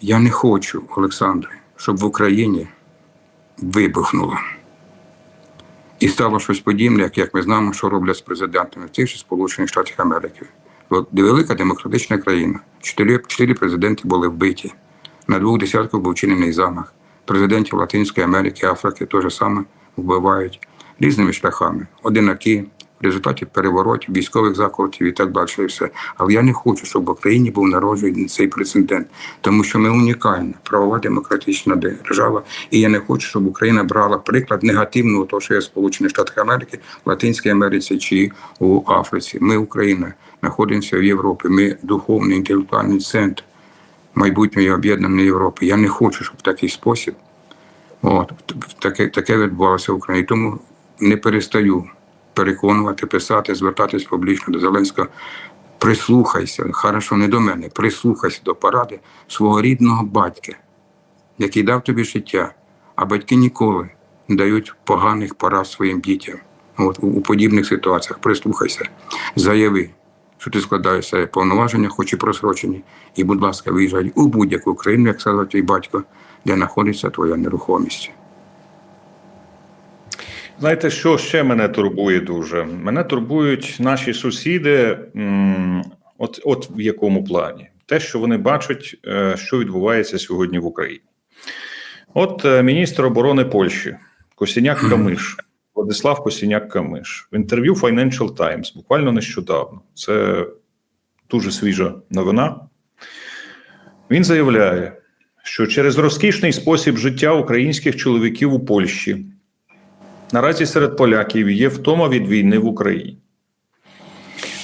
Я не хочу, Олександре, щоб в Україні вибухнуло. І стало щось подібне, як, як ми знаємо, що роблять з президентами в тих же Сполучених Штатів Америки. От велика демократична країна. Чотири, чотири президенти були вбиті. На двох десятках був вчинений замах. Президентів Латинської Америки, Африки теж саме вбивають різними шляхами. Одинакі, в результаті переворотів, військових заколотів і так далі. І все. Але я не хочу, щоб в Україні був народжений цей прецедент, тому що ми унікальна правова демократична держава. І я не хочу, щоб Україна брала приклад негативного того, що є в Сполучених Штатах Америки, Латинській Америці чи у Африці. Ми, Україна, знаходимося в Європі. Ми духовний інтелектуальний центр майбутньої об'єднаної Європи. Я не хочу, щоб в такий спосіб от, таке, таке відбувалося в Україні. Тому не перестаю переконувати, писати, звертатись публічно до Зеленського. Прислухайся, хорошо, не до мене, прислухайся до поради свого рідного батька, який дав тобі життя, а батьки ніколи не дають поганих порад своїм дітям. От, у, у подібних ситуаціях прислухайся, заяви, що ти складаєш себе повноваження, хоч і просрочені, і, будь ласка, виїжджай у будь-яку країну, як сказав твій батько, де знаходиться твоя нерухомість. Знаєте, що ще мене турбує дуже? Мене турбують наші сусіди, от, от в якому плані. Те, що вони бачать, е, що відбувається сьогодні в Україні. От е, міністр оборони Польщі Косіняк Камиш, Владислав Косіняк Камиш в інтерв'ю Financial Times буквально нещодавно. Це дуже свіжа новина. Він заявляє, що через розкішний спосіб життя українських чоловіків у Польщі наразі серед поляків є втома від війни в Україні.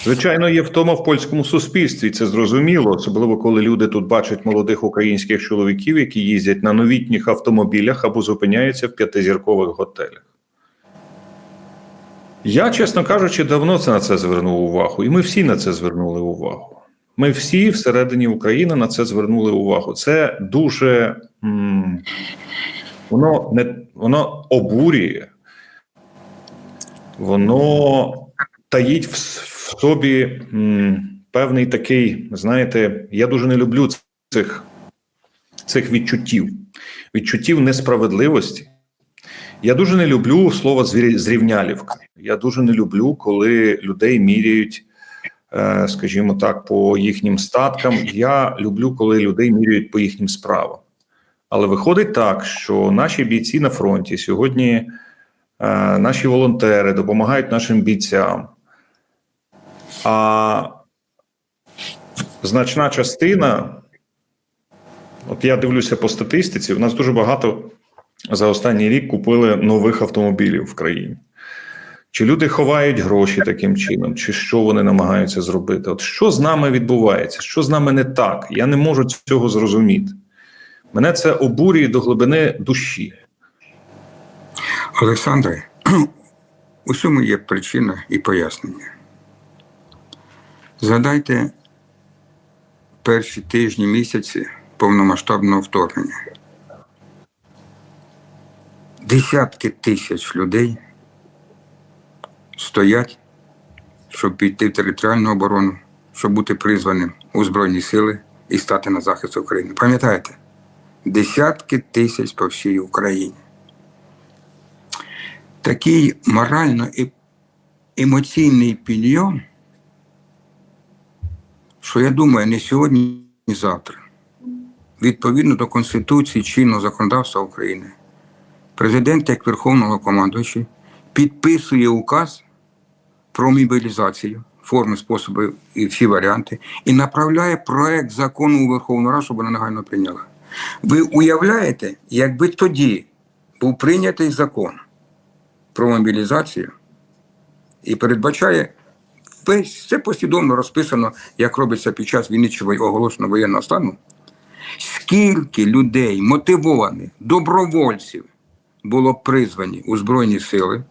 Звичайно, є втома в польському суспільстві, це зрозуміло, особливо коли люди тут бачать молодих українських чоловіків, які їздять на новітніх автомобілях або зупиняються в п'ятизіркових готелях. Я, чесно кажучи, давно це на це звернув увагу, і ми всі на це звернули увагу. Ми всі всередині України на це звернули увагу. Це дуже м, воно не воно обурює, воно таїть в, собі певний такий, знаєте, я дуже не люблю цих, цих відчуттів, відчуттів несправедливості. Я дуже не люблю слово «звірі- зрівнялівка. Я дуже не люблю, коли людей міряють, е, скажімо так, по їхнім статкам. Я люблю, коли людей міряють по їхнім справам. Але виходить так, що наші бійці на фронті сьогодні, наші волонтери допомагають нашим бійцям. А значна частина, от я дивлюся по статистиці, у нас дуже багато за останній рік купили нових автомобілів в країні. Чи люди ховають гроші таким чином, чи що вони намагаються зробити? От що з нами відбувається? Що з нами не так? Я не можу цього зрозуміти. Мене це обурює до глибини душі. Олександре, у цьому є причина і пояснення. Згадайте перші тижні місяці повномасштабного вторгнення. Десятки тисяч людей стоять, щоб піти в територіальну оборону, щоб бути призваним у Збройні сили і стати на захист України. Пам'ятаєте? Десятки тисяч по всій Україні такий морально емоційний підйом, що я думаю, не сьогодні, ні завтра. Відповідно до Конституції чинного законодавства України, президент, як Верховного командуючий, підписує указ про мобілізацію, форми, способи і всі варіанти, і направляє проект закону у Верховну Раду, щоб вона негайно прийняла. Ви уявляєте, якби тоді був прийнятий закон про мобілізацію і передбачає весь це послідовно розписано, як робиться під час війни чи оголошеного воєнного стану. Скільки людей мотивованих, добровольців було призвані у Збройні Сили,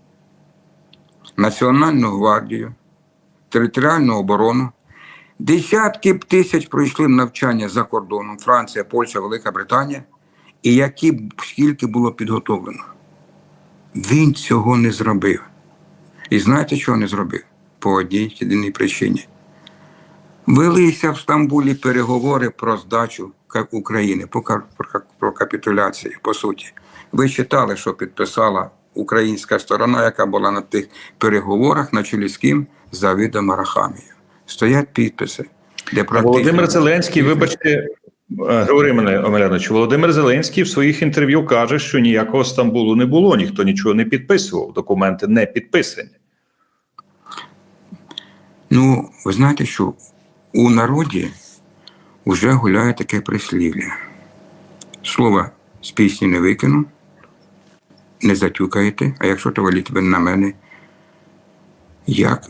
Національну гвардію, територіальну оборону. Десятки тисяч пройшли навчання за кордоном Франція, Польща, Велика Британія, і які скільки було підготовлено. Він цього не зробив. І знаєте, чого не зробив? По одній єдиній причині. Велися в Стамбулі переговори про здачу України, про капітуляцію, по суті. Ви читали, що підписала українська сторона, яка була на тих переговорах на чолі з ким Завідом Арахамією. Стоять підписи, де практично... Володимир Зеленський, вибачте, е, говори мене, Омелянович, Володимир Зеленський в своїх інтерв'ю каже, що ніякого Стамбулу не було, ніхто нічого не підписував, документи не підписані. Ну, ви знаєте, що у народі вже гуляє таке прислів'я. Слово з пісні не викину, не затюкаєте, а якщо то валіть ви на мене, як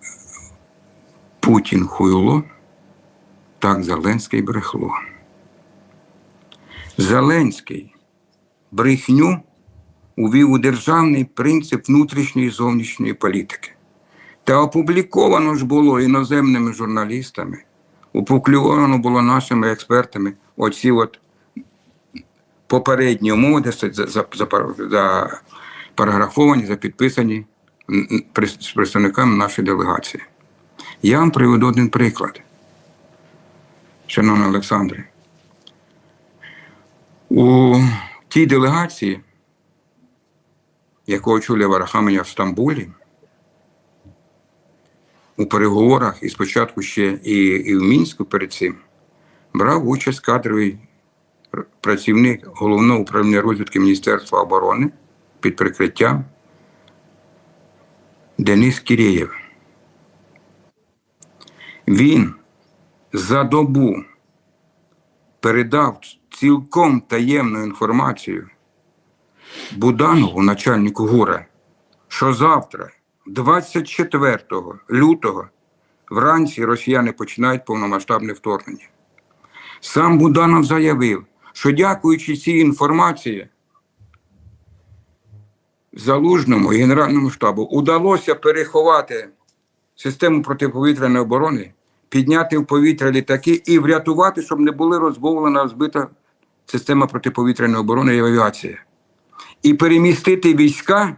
Путін хуйло, так Зеленський брехло. Зеленський брехню увів у державний принцип внутрішньої і зовнішньої політики. Та опубліковано ж було іноземними журналістами, опубліковано було нашими експертами оці от попередні умови, де за, за, прес- з представниками нашої делегації. Я вам приведу один приклад, шановний Олександре. У тій делегації, яку очолює Варахаменя в Стамбулі, у переговорах і спочатку ще і, і в Мінську перед цим брав участь кадровий працівник головного управління розвідки Міністерства оборони під прикриттям Денис Кірєєв. Він за добу передав цілком таємну інформацію Буданову, начальнику ГУРа, що завтра, 24 лютого, вранці росіяни починають повномасштабне вторгнення. Сам Буданов заявив, що дякуючи цій інформації, Залужному Генеральному штабу удалося переховати систему протиповітряної оборони, підняти в повітря літаки і врятувати, щоб не були розбовлена розбита система протиповітряної оборони і авіація. І перемістити війська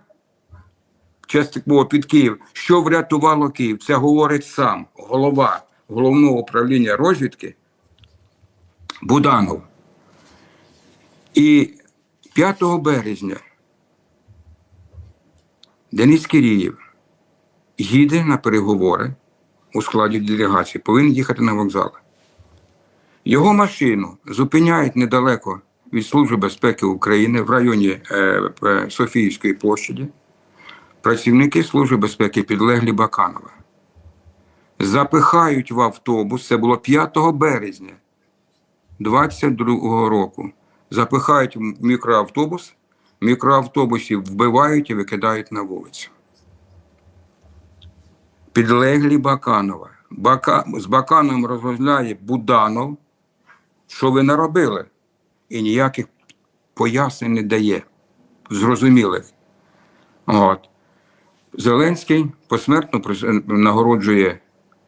частково під Київ, що врятувало Київ. Це говорить сам голова головного управління розвідки Буданов. І 5 березня Денис Кирієв їде на переговори у складі делегації, повинен їхати на вокзал. Його машину зупиняють недалеко від Служби безпеки України в районі е, е, Софіївської площаді. Працівники Служби безпеки підлеглі Баканова. Запихають в автобус, це було 5 березня 22 року. Запихають в мікроавтобус, в мікроавтобусі вбивають і викидають на вулицю. Підлеглі Баканова. Бака... З Бакановим розмовляє Буданов, що ви наробили, і ніяких пояснень не дає, зрозумілих. От. Зеленський посмертно нагороджує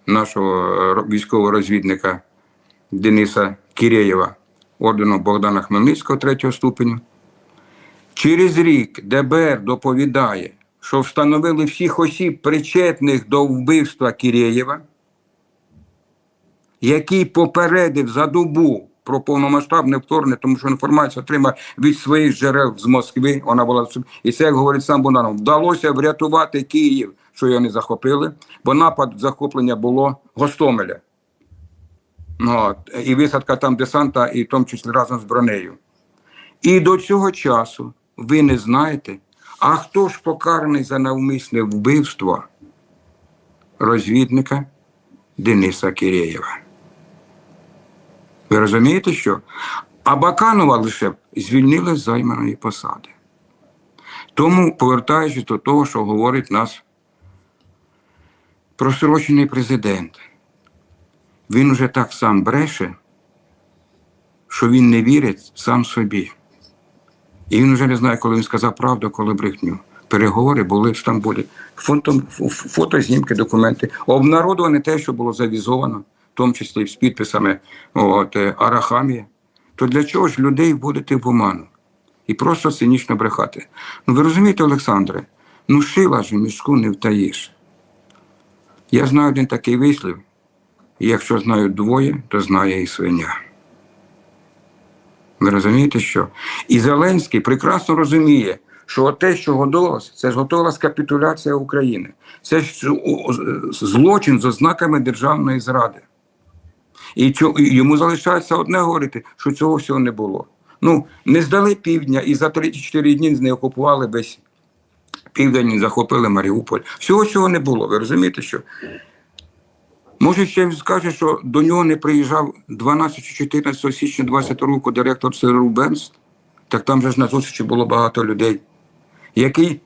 нашого військового розвідника Дениса Кірєєва орденом Богдана Хмельницького третього ступеню. Через рік ДБР доповідає, що встановили всіх осіб, причетних до вбивства Кірєєва, який попередив за добу про повномасштабне вторгнення, тому що інформацію отримав від своїх джерел з Москви. Вона була і це, як говорить сам Бонанов, вдалося врятувати Київ, що його не захопили, бо напад захоплення було Гостомеля. Ну, От, і висадка там десанта, і в тому числі разом з бронею. І до цього часу ви не знаєте, а хто ж покараний за навмисне вбивство розвідника Дениса Кирєєва? Ви розумієте, що? А Баканова лише звільнили з займаної посади. Тому, повертаючись до того, що говорить нас просрочений президент, він уже так сам бреше, що він не вірить сам собі. І він вже не знає, коли він сказав правду, коли брехню. Переговори були в Стамбулі. Фото, фото знімки, документи. Обнародоване те, що було завізовано, в тому числі з підписами от, е, Арахамія. То для чого ж людей вводити в оману? І просто цинічно брехати. Ну ви розумієте, Олександре, ну шила ж мішку не втаїш. Я знаю один такий вислів. Якщо знають двоє, то знає і свиня. Ви розумієте, що? І Зеленський прекрасно розуміє, що те, що готувалося, це ж готувалася капітуляція України. Це ж злочин з ознаками державної зради. І йому залишається одне говорити, що цього всього не було. Ну, не здали півдня і за 3-4 дні не окупували весь південь, захопили Маріуполь. Всього цього не було. Ви розумієте, що? Може, ще він скаже, що до нього не приїжджав 12 чи 14 січня 20 року директор ЦРУ Бенс, так там же ж на зустрічі було багато людей, який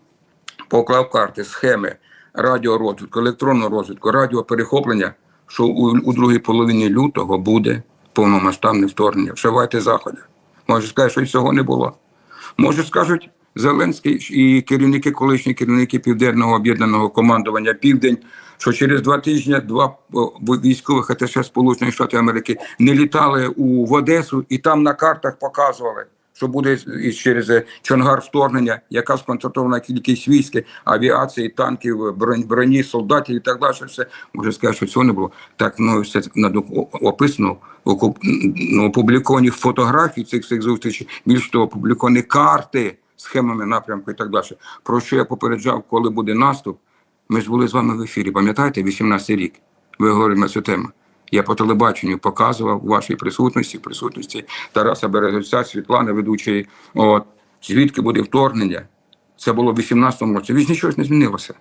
поклав карти, схеми радіорозвитку, електронного розвитку, радіоперехоплення, що у, у другій половині лютого буде повномасштабне вторгнення. Вживайте заходи. Може, скаже, що й цього не було. Може, скажуть Зеленський і керівники, колишні керівники Південного об'єднаного командування Південь, що через два тижні два о, військових АТШ Сполучених Штатів Америки не літали у в Одесу і там на картах показували, що буде і через е, Чонгар вторгнення, яка сконцентрована кількість військ, авіації, танків, бронь- броні, солдатів і так далі. Все може сказати, що цього не було. Так ну все наду- описано опубліковані фотографії цих всіх зустрічей. Більш того, опубліковані карти схемами напрямку і так далі. Про що я попереджав, коли буде наступ. Ми ж були з вами в ефірі, пам'ятаєте, 18 рік. Ви говорили на цю тему. Я по телебаченню показував у вашій присутності, присутності Тараса Березовця, Світлани, ведучої. От звідки буде вторгнення? Це було в 18-му році. Від нічого не змінилося.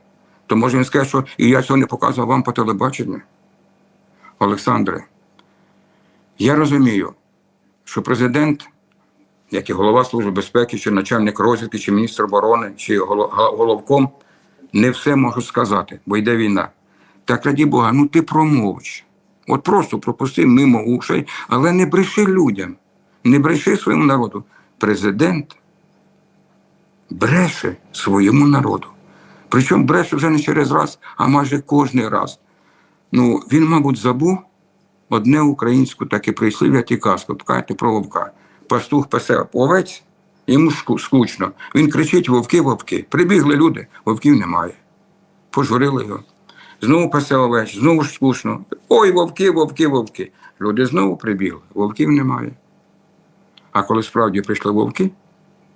То може він скаже, що і я цього не показував вам по телебаченню. Олександре, я розумію, що президент, як і голова Служби безпеки, чи начальник розвідки, чи міністр оборони, чи головком, не все можу сказати, бо йде війна. Так раді Бога, ну ти промовч. От просто пропусти мимо ушей, але не бреши людям, не бреши своєму народу. Президент бреше своєму народу. Причому бреше вже не через раз, а майже кожний раз. Ну, він, мабуть, забув одне українську таке прислів'я ті казку, пкайте про вовка. Пастух пасе овець, йому скучно. Він кричить: вовки, вовки. Прибігли люди, вовків немає. Пожурили його. Знову пасе овець, знову ж скучно. Ой, вовки, вовки, вовки. Люди знову прибігли, вовків немає. А коли справді прийшли вовки,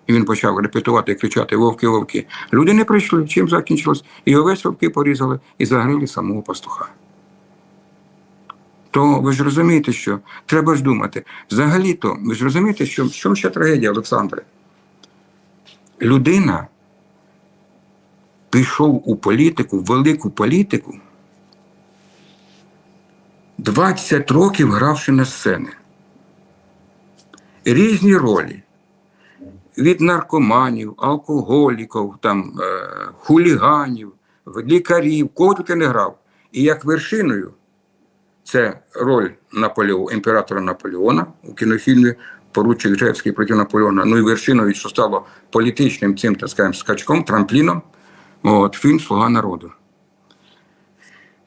і він почав репетувати і кричати Вовки, вовки. Люди не прийшли. Чим закінчилось? І овець вовки порізали і загрили самого пастуха. То ви ж розумієте, що треба ж думати. Взагалі-то, ви ж розумієте, що в чому ще трагедія, Олександре? Людина пішов у політику, в велику політику, 20 років гравши на сцени. Різні ролі від наркоманів, алкоголіків, там, е, хуліганів, лікарів, кого тільки не грав. І як вершиною це роль Наполео, імператора Наполеона у кінофільмі Поручик Жевський проти Наполеона. Ну і вершиною, що стало політичним цим, так скажемо, скачком, трампліном, от, фільм Слуга народу.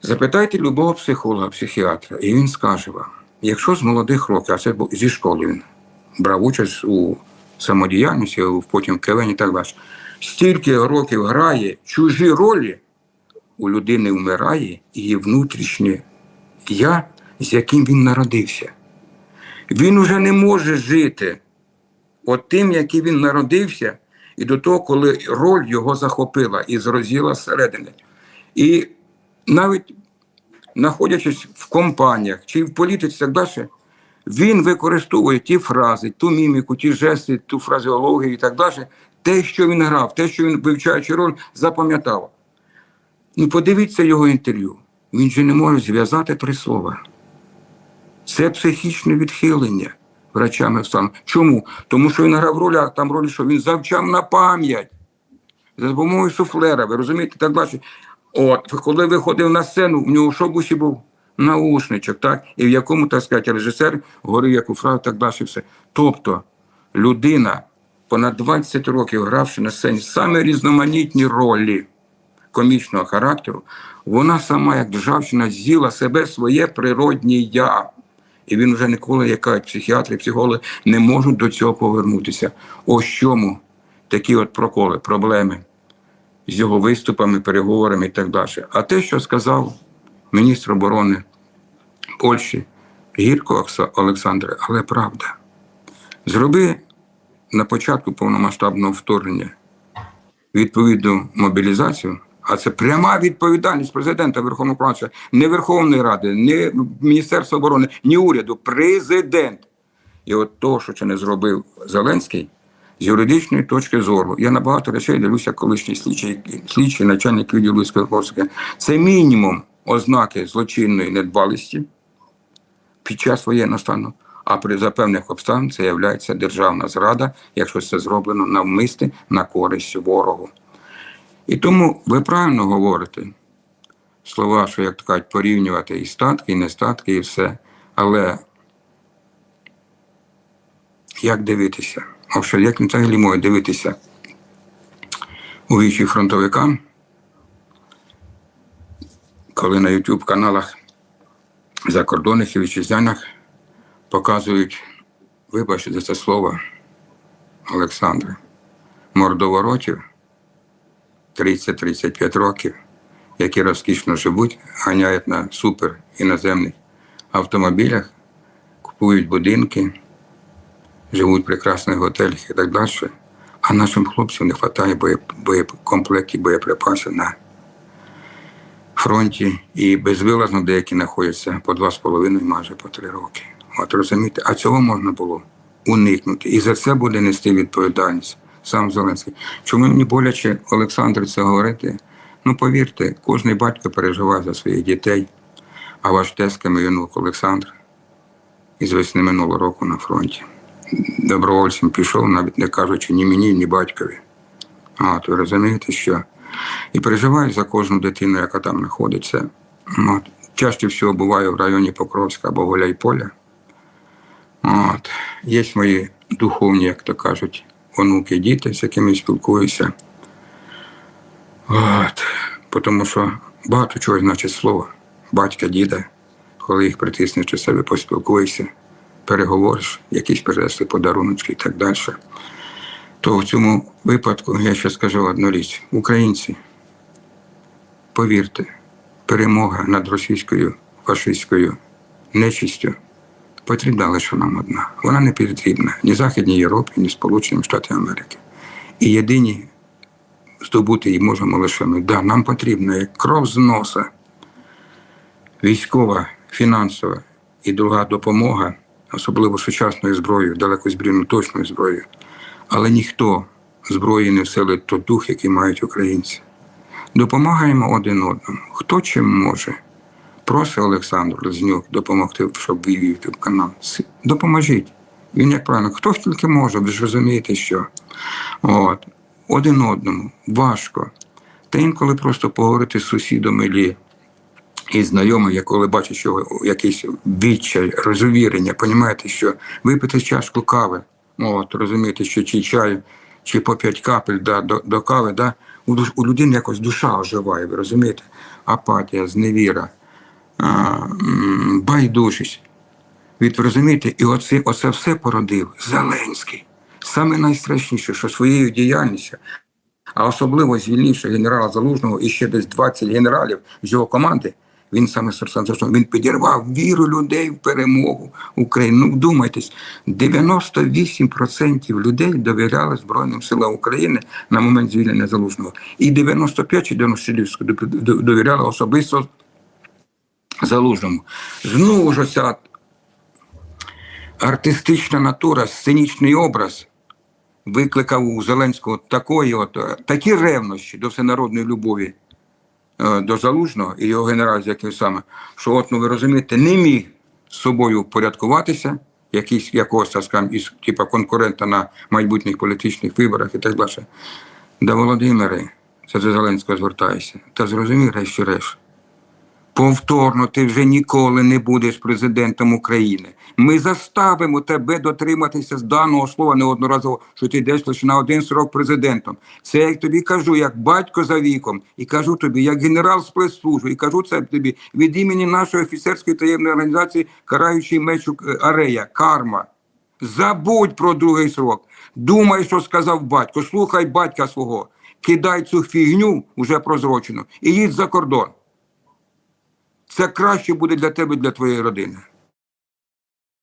Запитайте любого психолога, психіатра, і він скаже вам, якщо з молодих років, а це був зі школи він брав участь у самодіяльності, потім в КВН і так далі. Стільки років грає чужі ролі, у людини вмирає її внутрішнє я, з яким він народився. Він уже не може жити от тим, яким він народився, і до того, коли роль його захопила і зрозіла зсередини. І навіть знаходячись в компаніях чи в політиці, так далі, він використовує ті фрази, ту міміку, ті жести, ту фразеологію і так далі. Те, що він грав, те, що він, вивчаючи роль, запам'ятав. Ну, подивіться його інтерв'ю. Він же не може зв'язати три слова. Це психічне відхилення врачами встану. Чому? Тому що він грав роль, а там роль, що він завчав на пам'ять за допомогою суфлера, ви розумієте, так далі. От, коли виходив на сцену, в нього в був? Наушничок, так? І в якому, так сказати, режисер говорив яку фразу, так далі все. Тобто людина, понад 20 років гравши на сцені саме різноманітні ролі комічного характеру, вона сама, як державщина, з'їла себе своє природнє я. І він вже ніколи, як кажуть психіатри, психологи, не можуть до цього повернутися. Ось чому такі от проколи, проблеми з його виступами, переговорами і так далі. А те, що сказав міністр оборони Польщі. Гірко, Олександре, але правда. Зроби на початку повномасштабного вторгнення відповідну мобілізацію, а це пряма відповідальність президента Верховного Правління, не Верховної Ради, не Міністерства оборони, ні уряду, президент. І от того, що це не зробив Зеленський, з юридичної точки зору, я на багато речей дивлюся, колишній слідчий, слідчий начальник відділу Скорбовська. Це мінімум ознаки злочинної недбалості під час воєнного стану. А при за певних обставин це є державна зрада, якщо це зроблено навмисне на користь ворогу. І тому ви правильно говорите слова, що як кажуть, порівнювати і статки, і нестатки, і все. Але як дивитися? А що, як взагалі може дивитися у вічі фронтовикам, коли на YouTube каналах закордонних і вітчизняних показують, вибачте за це слово, Олександре, мордоворотів 30-35 років, які розкішно живуть, ганяють на супер іноземних автомобілях, купують будинки, живуть в прекрасних готелях і так далі. А нашим хлопцям не вистачає боєкомплектів, боєприпасів на фронті і безвилазно деякі знаходяться по два з половиною, майже по три роки. От розумієте, а цього можна було уникнути. І за це буде нести відповідальність сам Зеленський. Чому мені боляче Олександр це говорити? Ну повірте, кожен батько переживає за своїх дітей, а ваш тезка мій онук Олександр із весни минулого року на фронті. Добровольцем пішов, навіть не кажучи ні мені, ні батькові. А, ви розумієте, що і переживаю за кожну дитину, яка там знаходиться. От. Чаще всього буваю в районі Покровська або Гуляйполя. От. Є мої духовні, як то кажуть, онуки, діти, з якими спілкуюся. От. Тому що багато чого значить слово батька, діда, коли їх притиснеш до себе, поспілкуєшся, переговориш, якісь перенесли подаруночки і так далі то в цьому випадку я ще скажу одну річ: українці, повірте, перемога над російською фашистською нечистю потрібна лише нам одна. Вона не потрібна ні Західній Європі, ні Сполученим Штатам Америки. І єдині здобути її можемо лише ми. Да, нам потрібна як кров з носа, військова, фінансова і друга допомога, особливо сучасною зброєю, далекозбрійною точною зброєю. Але ніхто зброї не вселить той дух, який мають українці. Допомагаємо один одному. Хто чим може? Просить Олександр Лезнюк допомогти, щоб вивів YouTube канал. Допоможіть. Він як правильно, хто тільки може, ви ж розумієте, що От. один одному важко. Та інколи просто поговорити з сусідом і і знайомим, коли бачать, що якийсь відчай, розувірення, розумієте, що випити чашку кави. От, розумієте, що чи чаю, чи по 5 капель да, до, до кави, да, у, у людини якось душа оживає, ви розумієте? Апатія, зневіра, а, байдужість. Від, розумієте, і оце, оце все породив Зеленський. Саме найстрашніше, що своєю діяльністю, а особливо звільнивши генерала Залужного і ще десь 20 генералів з його команди, він саме він підірвав віру людей в перемогу України. Ну, вдумайтесь, 98% людей довіряли Збройним силам України на момент звільнення Залужного. І 95 чи 96 довіряли особисто Залужному. Знову ж оця артистична натура, сценічний образ викликав у Зеленського такої от, такі ревнощі до всенародної любові е, до Залужного і його генерал, з яким саме, що от, ну ви розумієте, не міг з собою порядкуватися, якийсь якогось так скажемо, із типа конкурента на майбутніх політичних виборах і так далі. Да, Володимире, це до Зеленського звертаюся. Та зрозумій, решті-решт. Повторно, ти вже ніколи не будеш президентом України. Ми заставимо тебе дотриматися з даного слова неодноразово, що ти йдеш лише на один срок президентом. Це я тобі кажу, як батько за віком, і кажу тобі, як генерал спецслужби, і кажу це тобі від імені нашої офіцерської таємної організації, караючий меч Арея, карма. Забудь про другий срок. Думай, що сказав батько. Слухай батька свого. Кидай цю фігню уже прозрочену і їдь за кордон. Це краще буде для тебе, для твоєї родини.